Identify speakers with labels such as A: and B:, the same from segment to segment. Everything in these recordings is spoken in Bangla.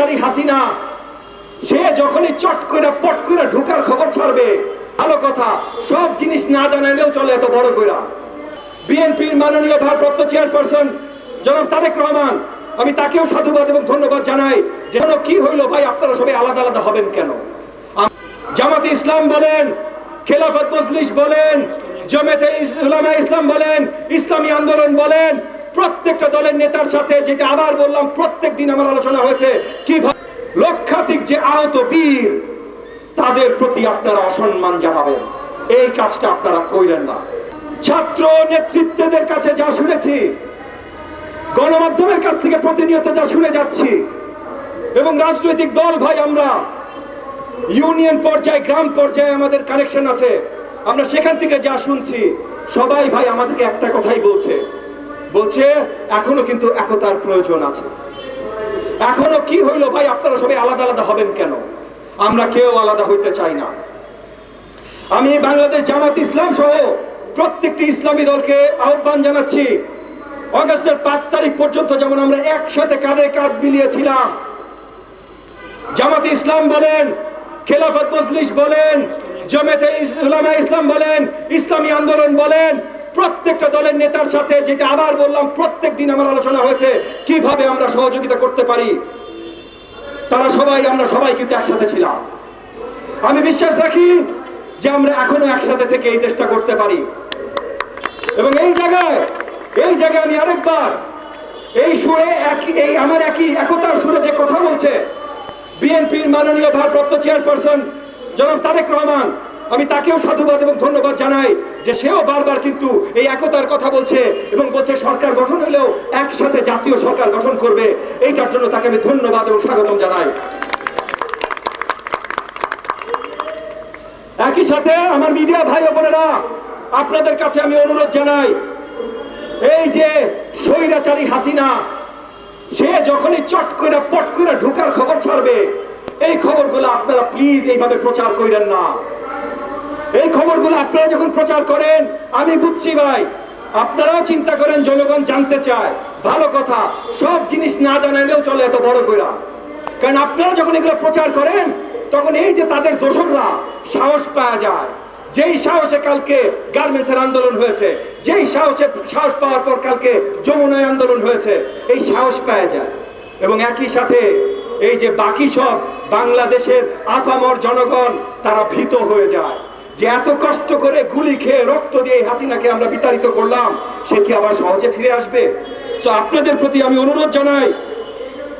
A: স্বৈরাচারী হাসিনা। সে যখনই চট করে পট করে ঢুকার খবর ছাড়বে, ভালো কথা, সব জিনিস না জানাইলেও চলে এত বড় কইরা। বিএনপির মাননীয় ভারপ্রাপ্ত চেয়ারপারসন জনাব তারেক রহমান, আমি তাকেও সাধুবাদ এবং ধন্যবাদ জানাই যেন কি হইল ভাই, আপনারা সবাই আলাদা আলাদা হবেন কেন? জামাতে ইসলাম বলেন, খেলাফত মজলিস বলেন জমেতে ইস- উলামা ইসলাম বলেন, ইসলামী আন্দোলন বলেন প্রত্যেকটা দলের নেতার সাথে যেটা আবার বললাম, প্রত্যেক দিন আমার আলোচনা হয়েছে, কীভাবে লক্ষাধিক যে আহত বীর, তাদের প্রতি আপনারা অসম্মান জানাবেন। এই কাজটা আপনারা কইলেন না। ছাত্র নেতৃত্বদের কাছে যা শুনেছি, গণমাধ্যমের কাছ থেকে প্রতিনিয়ত যা শুনে যাচ্ছি, এবং রাজনৈতিক দল ভাই আমরা, ইউনিয়ন পর্যায়ে, গ্রাম পর্যায়ে আমাদের কানেকশন আছে। আমরা সেখান থেকে যা শুনছি, সবাই ভাই আমাদেরকে একটা কথাই বলছে বলছে, এখনও কিন্তু একতার প্রয়োজন আছে। এখনও কি হইল ভাই? আপনারা সবাই আলাদা আলাদা হবেন কেন? আমরা কেউ আলাদা হইতে চাই না। আমি বাংলাদেশ জামাত ইসলাম সহ প্রত্যেকটি ইসলামী দলকে আহ্বান জানাচ্ছি, অগস্টের পাঁচ তারিখ পর্যন্ত যেমন আমরা একসাথে কাঁধে কাঁধ মিলিয়েছিলাম, জামাতে ইসলাম বলেন, খেলাফত মজলিস বলেন, জমেতে ইস- উলামা ইসলাম বলেন, ইসলামী আন্দোলন বলেন প্রত্যেকটা দলের নেতার সাথে যেটা আবার বললাম, প্রত্যেক দিন আমার আলোচনা হয়েছে, কীভাবে আমরা সহযোগিতা করতে পারি। তারা সবাই, আমরা সবাই কিন্তু একসাথে ছিলাম। আমি বিশ্বাস রাখি যে আমরা এখনও একসাথে থেকে এই দেশটা করতে পারি। এবং এই জায়গায় এই জায়গায় আমি আরেকবার, এই সুরে একই এই আমার একই একতার সুরে যে কথা বলছে, বিএনপির মাননীয় ভারপ্রাপ্ত চেয়ারপারসন জনাব তারেক রহমান আমি তাকেও সাধুবাদ এবং ধন্যবাদ জানাই যে সেও বারবার কিন্তু এই একতার কথা বলছে এবং বলছে সরকার গঠন হলেও একসাথে জাতীয় সরকার গঠন করবে। এইটার জন্য তাকে আমি ধন্যবাদ এবং স্বাগতম জানাই। একই সাথে আমার মিডিয়া ভাই বোনেরা, আপনাদের কাছে আমি অনুরোধ জানাই, এই যে স্বৈরাচারী হাসিনা, সে যখনই চট করে পট করে ঢুকার খবর ছাড়বে, এই খবরগুলো আপনারা প্লিজ এইভাবে প্রচার করেন না। এই খবরগুলো আপনারা যখন প্রচার করেন, আমি বুঝছি ভাই, আপনারাও চিন্তা করেন জনগণ জানতে চায়। ভালো কথা, সব জিনিস না জানাইলেও চলে এত বড় কইরা। কারণ আপনারা যখন এগুলো প্রচার করেন, তখন এই যে তাদের দোসররা সাহস পাওয়া যায়। যেই সাহসে কালকে গার্মেন্টসের আন্দোলন হয়েছে, যেই সাহসে, সাহস পাওয়ার পর কালকে যমুনায় আন্দোলন হয়েছে, এই সাহস পাওয়া যায়। এবং একই সাথে এই যে বাকি সব বাংলাদেশের আপামর জনগণ, তারা ভীত হয়ে যায়। যে এত কষ্ট করে গুলি খেয়ে রক্ত দিয়ে হাসিনাকে আমরা বিতাড়িত করলাম, সে কি আবার সহজে ফিরে আসবে? তো আপনাদের প্রতি আমি অনুরোধ জানাই,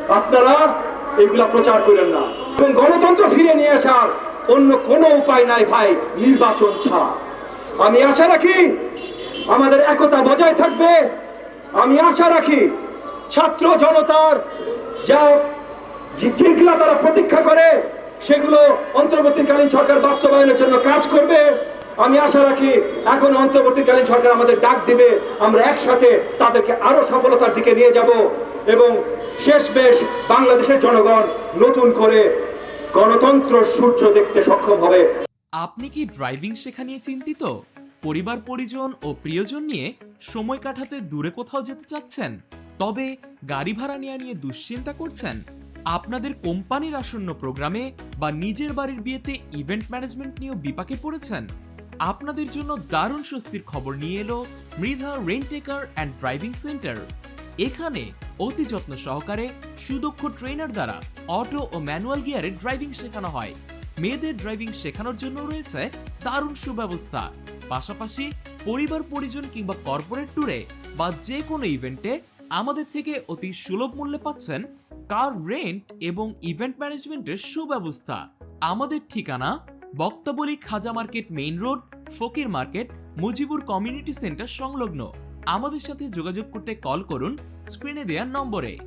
A: আপনারা এগুলা প্রচার করেন না। এবং গণতন্ত্র ফিরে নিয়ে আসার অন্য কোনো উপায় নাই ভাই, নির্বাচন ছাড়া। আমি আশা রাখি আমাদের একতা বজায় থাকবে। আমি আশা রাখি ছাত্র জনতার যে- যেগুলা তারা প্রতীক্ষা করে সেগুলো অন্তর্বর্তীকালীন সরকার বাস্তবায়নের জন্য কাজ করবে। আমি আশা রাখি এখন অন্তর্বর্তীকালীন সরকার আমাদের ডাক দিবে। আমরা একসাথে তাদেরকে আরও সফলতার দিকে নিয়ে যাব এবং শেষ বেশ বাংলাদেশের জনগণ নতুন করে গণতন্ত্র সূর্য দেখতে সক্ষম হবে।
B: আপনি কি ড্রাইভিং শেখা নিয়ে চিন্তিত? পরিবার, পরিজন ও প্রিয়জন নিয়ে সময় কাটাতে দূরে কোথাও যেতে চাচ্ছেন? তবে গাড়ি ভাড়া নেওয়া নিয়ে দুশ্চিন্তা করছেন? আপনাদের কোম্পানির আসন্ন প্রোগ্রামে বা নিজের বাড়ির বিয়েতে ইভেন্ট ম্যানেজমেন্ট নিয়েও বিপাকে পড়েছেন? আপনাদের জন্য দারুণ স্বস্তির খবর নিয়ে এলো Mridha rent a car and driving centre এখানে অতি যত্ন সহকারে সুদক্ষ ট্রেনার দ্বারা অটো ও ম্যানুয়াল গিয়ারে ড্রাইভিং শেখানো হয়। মেয়েদের ড্রাইভিং শেখানোর জন্য রয়েছে দারুণ সুব্যবস্থা। পাশাপাশি পরিবার পরিজন কিংবা কর্পোরেট ট্যুরে বা যে কোনো ইভেন্টে আমাদের থেকে অতি সুলভ মূল্যে পাচ্ছেন কার রেন্ট এবং ইভেন্ট ম্যানেজমেন্টের সুব্যবস্থা। আমাদের ঠিকানা Boktaboli Khaja market main road Fakir market, Mujibur community centre সংলগ্ন। আমাদের সাথে যোগাযোগ করতে কল করুন স্ক্রিনে দেওয়ার নম্বরে।